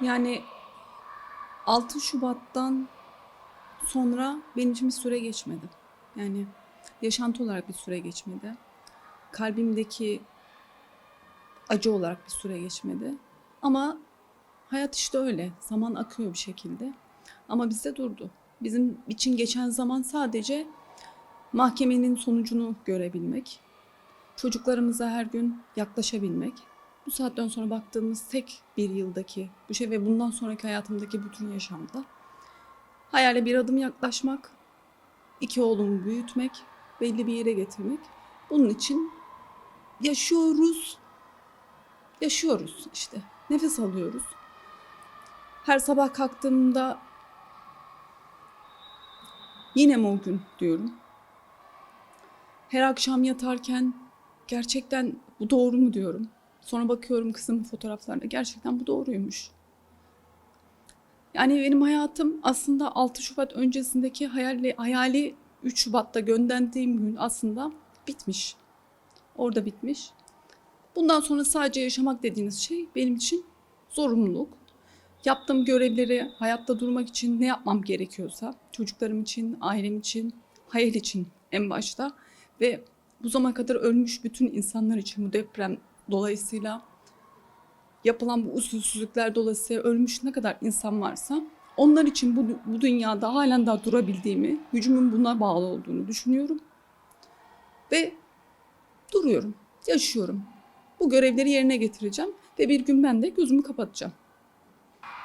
Yani 6 Şubat'tan sonra benim için bir süre geçmedi. Yani yaşantı olarak bir süre geçmedi. Kalbimdeki acı olarak bir süre geçmedi. Ama hayat işte öyle. Zaman akıyor bir şekilde. Ama bizde durdu. Bizim için geçen zaman sadece mahkemenin sonucunu görebilmek, çocuklarımıza her gün yaklaşabilmek. Bu saatten sonra baktığımız tek bir yıldaki bu şey ve bundan sonraki hayatımdaki bütün yaşamda hayale bir adım yaklaşmak, iki oğlumu büyütmek, belli bir yere getirmek. Bunun için yaşıyoruz. Yaşıyoruz işte. Nefes alıyoruz. Her sabah kalktığımda yine mi o gün diyorum. Her akşam yatarken gerçekten bu doğru mu diyorum. Sonra bakıyorum kızımın fotoğraflarına gerçekten bu doğruymuş. Yani benim hayatım aslında 6 Şubat öncesindeki hayali, hayali 3 Şubat'ta gönderdiğim gün aslında bitmiş. Orada bitmiş. Bundan sonra sadece yaşamak dediğiniz şey benim için zorunluluk. Yaptığım görevleri hayatta durmak için ne yapmam gerekiyorsa çocuklarım için, ailem için, hayal için en başta ve bu zamana kadar ölmüş bütün insanlar için bu deprem dolayısıyla yapılan bu usulsüzlükler dolayısıyla ölmüş ne kadar insan varsa onlar için bu, bu dünyada halen daha durabildiğimi, gücümün buna bağlı olduğunu düşünüyorum. Ve duruyorum, yaşıyorum. Bu görevleri yerine getireceğim ve bir gün ben de gözümü kapatacağım.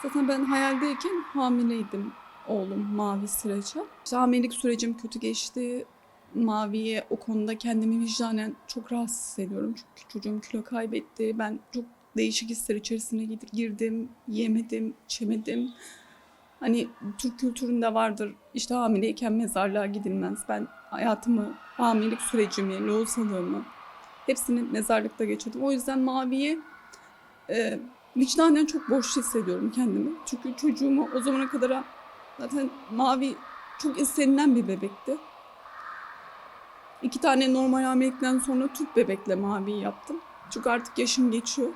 Zaten ben hayaldeyken hamileydim oğlum Mavi süreci. İşte hamilelik sürecim kötü geçti. Mavi'ye o konuda kendimi vicdanen çok rahatsız hissediyorum. Çünkü çocuğum kilo kaybetti. Ben çok değişik hisler içerisine girdim. Yemedim, içemedim. Hani Türk kültüründe vardır işte hamileyken mezarlığa gidilmez. Ben hayatımı, hamilelik sürecimi, lohusalığımı hepsini mezarlıkta geçirdim. O yüzden Mavi'ye e, vicdanen çok boş hissediyorum kendimi. Çünkü çocuğumu o zamana kadar zaten Mavi çok istenilen bir bebekti. İki tane normal hamilelikten sonra tüp bebekle Mavi'yi yaptım. Çünkü artık yaşım geçiyor.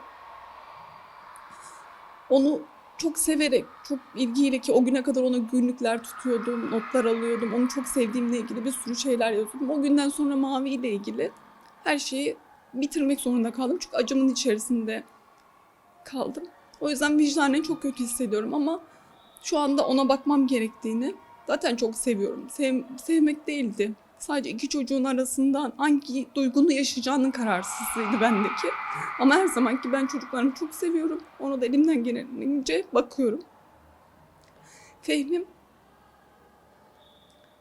Onu çok severek, çok ilgiyle ki o güne kadar ona günlükler tutuyordum, notlar alıyordum. Onu çok sevdiğimle ilgili bir sürü şeyler yazıyordum. O günden sonra Mavi ile ilgili her şeyi bitirmek zorunda kaldım. Çünkü acımın içerisinde kaldım. O yüzden vicdanen çok kötü hissediyorum ama şu anda ona bakmam gerektiğini zaten çok seviyorum. Sev, sevmek değildi. Sadece iki çocuğun arasından hangi duygunu yaşayacağının kararsızlığıydı bendeki. Ama her zamanki ben çocuklarımı çok seviyorum. Ona da elimden gelince bakıyorum. Fehmim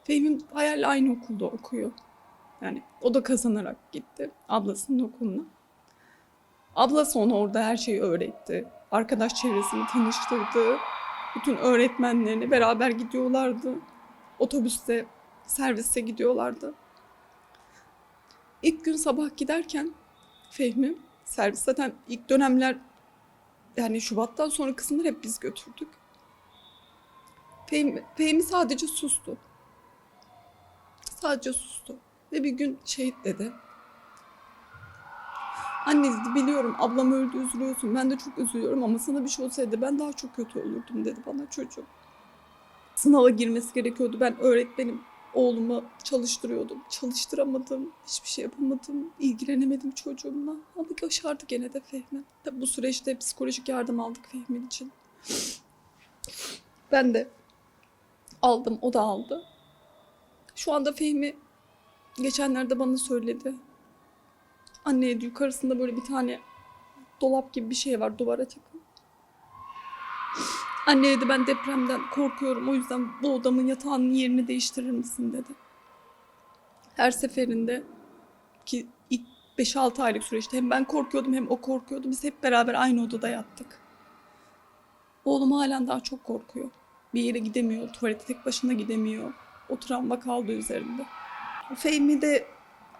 Fehmim hayal aynı okulda okuyor. Yani o da kazanarak gitti ablasının okuluna. Ablası ona orada her şeyi öğretti. Arkadaş çevresini tanıştırdı. Bütün öğretmenlerini beraber gidiyorlardı. Otobüste, serviste gidiyorlardı. İlk gün sabah giderken Fehmi, servis zaten ilk dönemler yani Şubat'tan sonra kısımları hep biz götürdük. Fehmi, Fehmi sadece sustu. Sadece sustu. Ve bir gün şey dedi. Anne biliyorum ablam öldü üzülüyorsun. Ben de çok üzülüyorum ama sana bir şey olsaydı ben daha çok kötü olurdum dedi bana çocuğum. Sınava girmesi gerekiyordu. Ben öğretmenim. Oğlumu çalıştırıyordum. Çalıştıramadım. Hiçbir şey yapamadım. ilgilenemedim çocuğumla. Ama başardı gene de Fehmi. Tabii bu süreçte psikolojik yardım aldık Fehmi için. Ben de aldım. O da aldı. Şu anda Fehmi geçenlerde bana söyledi. Anne yukarısında böyle bir tane dolap gibi bir şey var duvara takılı. Anne dedi ben depremden korkuyorum o yüzden bu odamın yatağının yerini değiştirir misin dedi. Her seferinde ki ilk 5-6 aylık süreçte hem ben korkuyordum hem o korkuyordu. Biz hep beraber aynı odada yattık. Oğlum halen daha çok korkuyor. Bir yere gidemiyor, tuvalete tek başına gidemiyor. O travma kaldı üzerinde. Fehmi de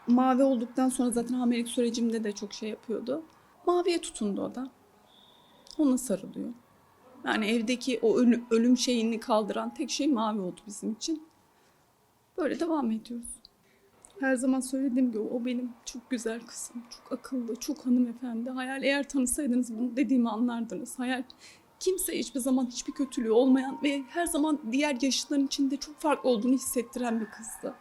mavi olduktan sonra zaten hamilelik sürecimde de çok şey yapıyordu. Maviye tutundu o da. Ona sarılıyor. Yani evdeki o ölüm, şeyini kaldıran tek şey mavi oldu bizim için. Böyle devam ediyoruz. Her zaman söylediğim gibi o benim çok güzel kızım. Çok akıllı, çok hanımefendi. Hayal eğer tanısaydınız bunu dediğimi anlardınız. Hayal kimse hiçbir zaman hiçbir kötülüğü olmayan ve her zaman diğer yaşlıların içinde çok farklı olduğunu hissettiren bir kızdı.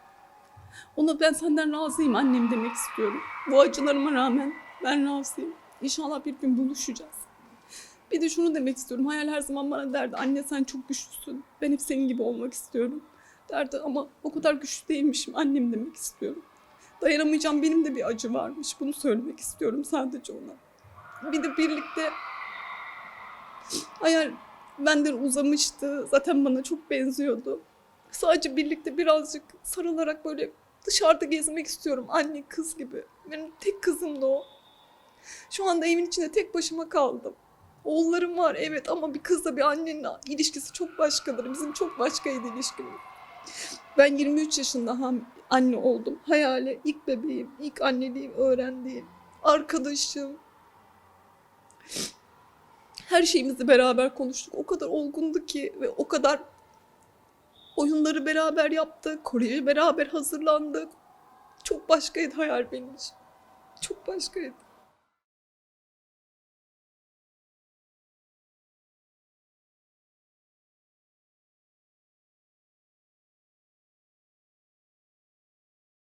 Ona ben senden razıyım annem demek istiyorum. Bu acılarıma rağmen ben razıyım. İnşallah bir gün buluşacağız. Bir de şunu demek istiyorum. Hayal her zaman bana derdi anne sen çok güçlüsün. Ben hep senin gibi olmak istiyorum. Derdi ama o kadar güçlü değilmişim annem demek istiyorum. Dayanamayacağım benim de bir acı varmış. Bunu söylemek istiyorum sadece ona. Bir de birlikte hayal benden uzamıştı. Zaten bana çok benziyordu. Sadece birlikte birazcık sarılarak böyle dışarıda gezmek istiyorum. Anne kız gibi. Benim tek kızım da o. Şu anda evin içinde tek başıma kaldım. Oğullarım var evet ama bir kızla bir annenin ilişkisi çok başkadır. Bizim çok başkaydı ilişkimiz. Ben 23 yaşında ham- anne oldum. Hayale ilk bebeğim, ilk anneliğim öğrendiğim, arkadaşım. Her şeyimizi beraber konuştuk. O kadar olgundu ki ve o kadar oyunları beraber yaptık. Koleje beraber hazırlandık. Çok başkaydı hayal benim için. Çok başkaydı.